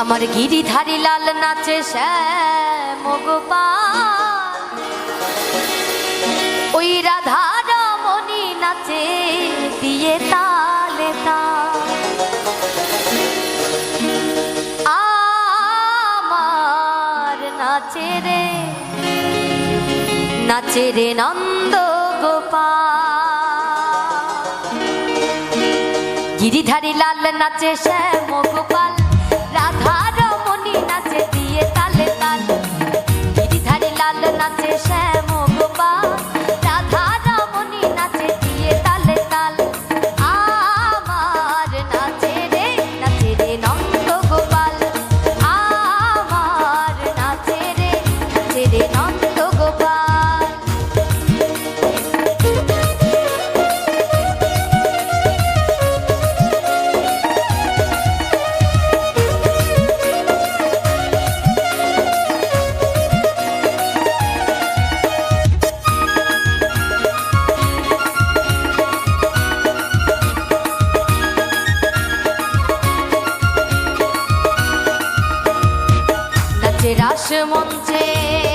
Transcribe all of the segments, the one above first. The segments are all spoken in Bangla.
আমার গিরিধারী লাল নাচে শ্যাম গোপাল। ওই রাধা রমণী নাচে দিয়ে তালে। আমার নাচে রে নাচে রে নন্দ গোপাল। গিরিধারী লাল নাচে শ্যাম গোপাল। 他 রাশ মঞ্চে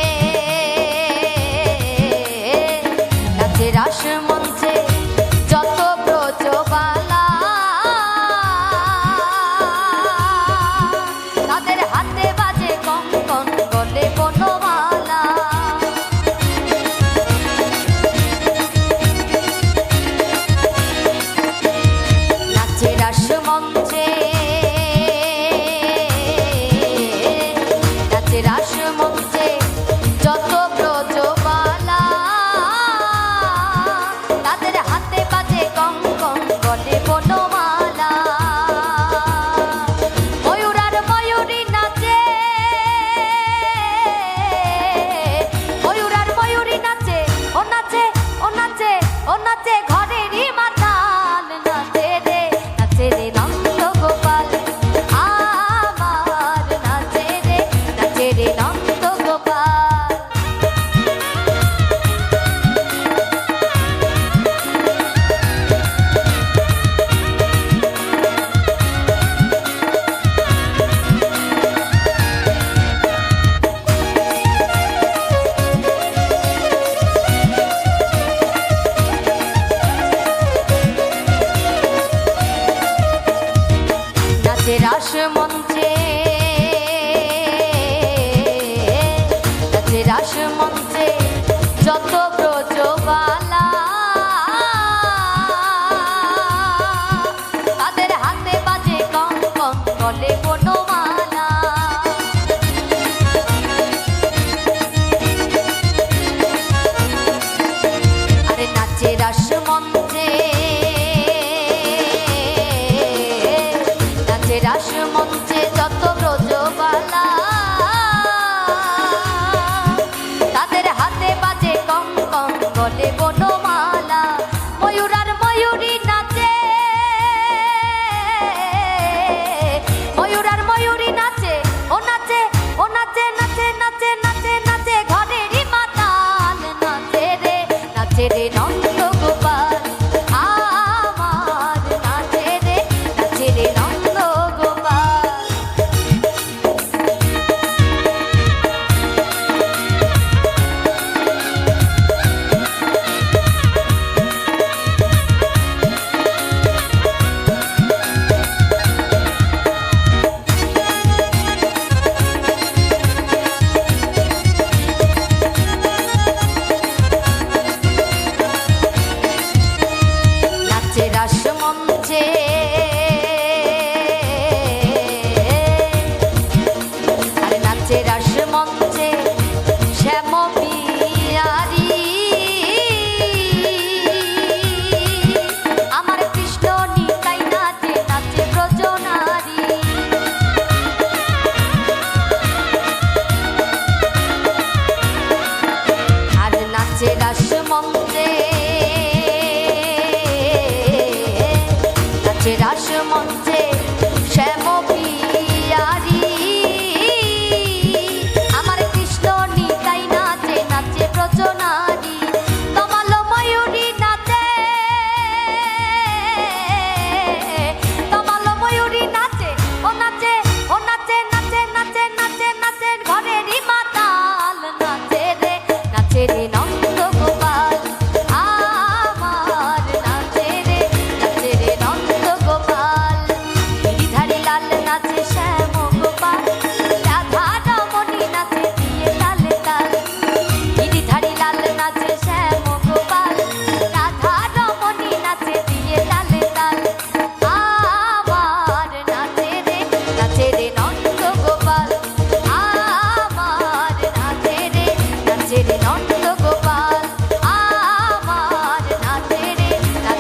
you run মঞ্চে শ্যাম পিয়ারি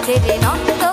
আমাদের নন্দ